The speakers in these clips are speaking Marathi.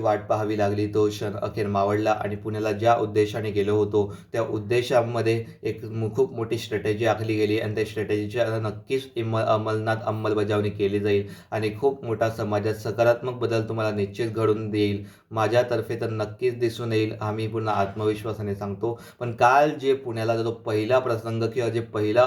वाट पाहावी लागली. तो क्षण अखेर मावळला आणि पुण्याला ज्या उद्देशाने गेलो होतो त्या उद्देशामध्ये एक खूप मोठी स्ट्रॅटेजी आखली गेली आणि त्या स्ट्रॅटेजीची नक्कीच इम अंमलनात अंमलबजावणी केली जाईल आणि खूप मोठा समाजात सकारात्मक बदल तुम्हाला निश्चित घडून देईल. माझ्यातर्फे तर नक्कीच दिसून येईल. आम्ही पुन्हा आत्मविश्वासाने सांगतो. पण काल जे पुण्याला जो पहिला प्रसंग किंवा जे पहिला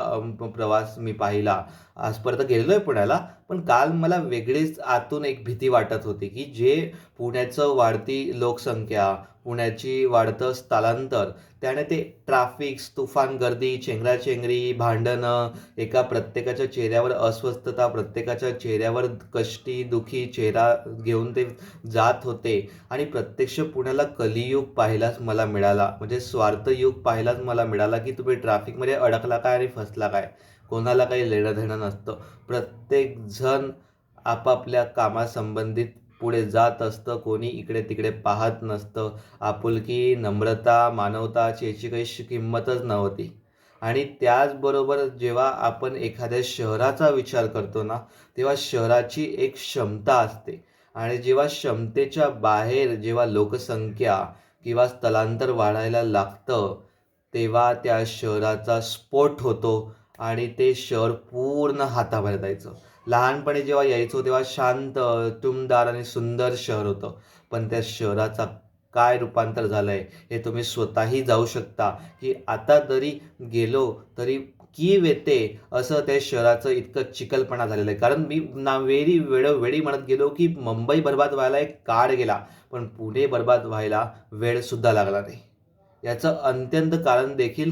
प्रवास मी पाहिला आजपर्यंत गेलेलो आहे पुण्याला पण काल मला वेगळीच आतून एक भीती वाटत होती की जे पुण्याचं वाढती लोकसंख्या पुण्याची वाढतं स्थलांतर त्याने ते ट्राफिक्स तुफान गर्दी चेंगराचेंगरी भांडणं एका प्रत्येकाच्या चेहऱ्यावर अस्वस्थता प्रत्येकाच्या चेहऱ्यावर कष्टी दुखी चेहरा घेऊन ते जात होते. आणि प्रत्यक्ष पुण्याला कलियुग पाहिलाच मला मिळाला. म्हणजे स्वार्थयुग पाहायलाच मला मिळाला की तुम्ही ट्रॅफिकमध्ये अडकला काय आणि फसला काय? कोणाला काही लेणं देणं नसतं. प्रत्येकजण आपापल्या कामासंबंधित पुढे जात असतं. कोणी इकडे तिकडे पाहत नसतं. आपुलकी नम्रता मानवताची याची काही श- किंमतच नव्हती. आणि त्याचबरोबर जेव्हा आपण एखाद्या शहराचा विचार करतो ना तेव्हा शहराची एक क्षमता असते. आणि जेव्हा क्षमतेच्या बाहेर जेव्हा लोकसंख्या किंवा स्थलांतर वाढायला लागतं तेव्हा त्या शहराचा स्फोट होतो. आणि ते शहर पूर्ण हाताबाहेर जायचं. लहानपणी जेव्हा यायचो तेव्हा शांत तुमदार आणि सुंदर शहर होतं. पण त्या शहराचा काय रूपांतर झालं आहे हे तुम्ही स्वतःही जाऊ शकता. की आता जरी गेलो तरी की येते असं त्या शहराचं इतकं चिकलपणा झालेलं आहे. कारण मी ना वेळी वेळोवेळी म्हणत गेलो की मुंबई बर्बाद व्हायला एक काळ गेला पण पुणे बर्बाद व्हायला वेळसुद्धा लागला नाही. याचं अत्यंत कारण देखील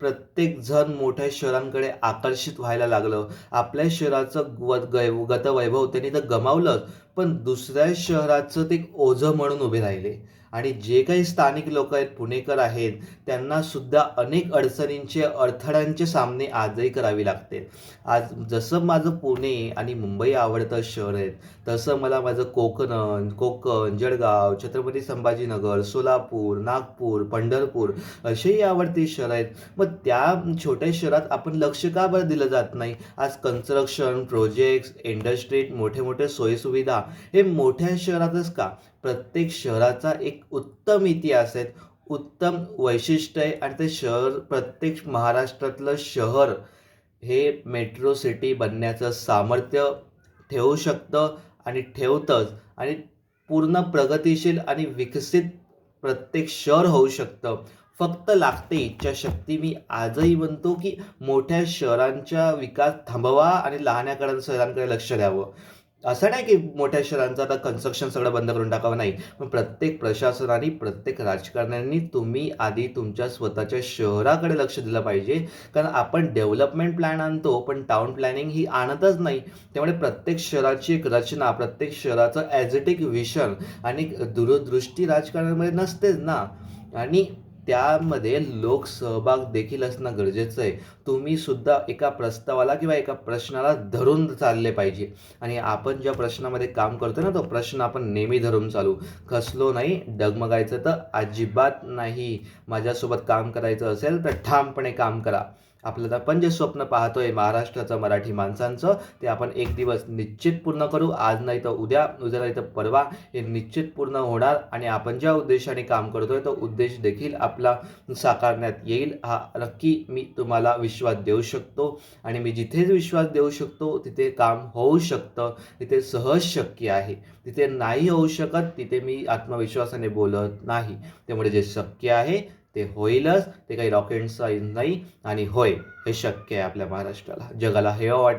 प्रत्येक जण मोठ्या शहरांकडे आकर्षित व्हायला लागलं. आपल्या शहराचं व गै गतवैभव त्यांनी तर गमावलंच. पण दुसऱ्या शहराचं ते ओझं म्हणून उभे राहिले. आणि जे काही स्थानिक लोक आहेत पुणेकर आहेत त्यांना सुद्धा अनेक अडचणींचे अडथळ्यांचे सामने आजही करावे लागते. आज जसं माझं पुणे आणि मुंबई आवडतं शहर आहे तसं मला माझं कोकण कोकण जळगाव छत्रपती संभाजीनगर सोलापूर नागपूर पंढरपूर असेही आवडते शहर आहेत. मग त्या छोट्या शहरात आपण लक्ष का बरं दिलं जात नाही? आज कन्स्ट्रक्शन प्रोजेक्ट्स इंडस्ट्रीट मोठे मोठे सोयीसुविधा हे मोठ्या शहरातच का? प्रत्येक शहराचा एक उत्तम इतिहास आहे. उत्तम वैशिष्ट्य आहे आणि ते शहर प्रत्येक महाराष्ट्रातलं शहर हे मेट्रो सिटी बनण्याचं सामर्थ्य ठेवू शकतं आणि ठेवतंच आणि पूर्ण प्रगतिशील आणि विकसित प्रत्येक शहर होऊ शकतं. फक्त लागते इच्छाशक्ती. मी आजही म्हणतो की मोठ्या शहरांचा विकास थांबवा आणि लहान्या शहरांकडे लक्ष द्यावं. असं नाही की मोठ्या शहरांचं आता कन्स्ट्रक्शन सगळं बंद करून टाकावं नाही. पण प्रत्येक प्रशासनाने प्रत्येक राजकारण्यांनी तुम्ही आधी तुमच्या स्वतःच्या शहराकडे लक्ष दिलं पाहिजे. कारण आपण डेव्हलपमेंट प्लॅन आणतो पण टाउन प्लॅनिंग ही आणतच नाही. त्यामुळे प्रत्येक शहराची एक रचना प्रत्येक शहराचं ॲझेटिक विशन आणि दूरदृष्टी राजकारणामध्ये नसतेच ना. आणि त्यामध्ये लोकसहभाग देखील असणं गरजेचं आहे. तुम्ही सुद्धा एका प्रस्तावाला किंवा एका प्रश्नाला धरून चालले पाहिजे. आणि आपण ज्या प्रश्नामध्ये काम करतो ना तो प्रश्न आपण नेहमी धरून चालू. खसलो नाही डगमगायचं तर अजिबात नाही. माझ्यासोबत काम करायचं असेल तर ठामपणे काम करा. आपल्याला आपण जे स्वप्न पाहतोय महाराष्ट्राचं मराठी माणसांचं ते आपण एक दिवस निश्चित पूर्ण करू. आज नाही तर उद्या उद्या नाही तर परवा हे निश्चित पूर्ण होणार आणि आपण ज्या उद्देशाने काम करतोय तो उद्देश देखील आपला साकारण्यात येईल. हा नक्की मी तुम्हाला विश्वास देऊ शकतो आणि मी जिथेच विश्वास देऊ शकतो तिथे काम होऊ शकतं तिथे सहज शक्य आहे. तिथे नाही होऊ शकत तिथे मी आत्मविश्वासाने बोलत नाही. त्यामुळे जे शक्य आहे ते होईलच ते काही रॉकेट सायन्स नाही आणि होय हे शक्य आहे आपल्या महाराष्ट्राला. जगाला हे वाटेल.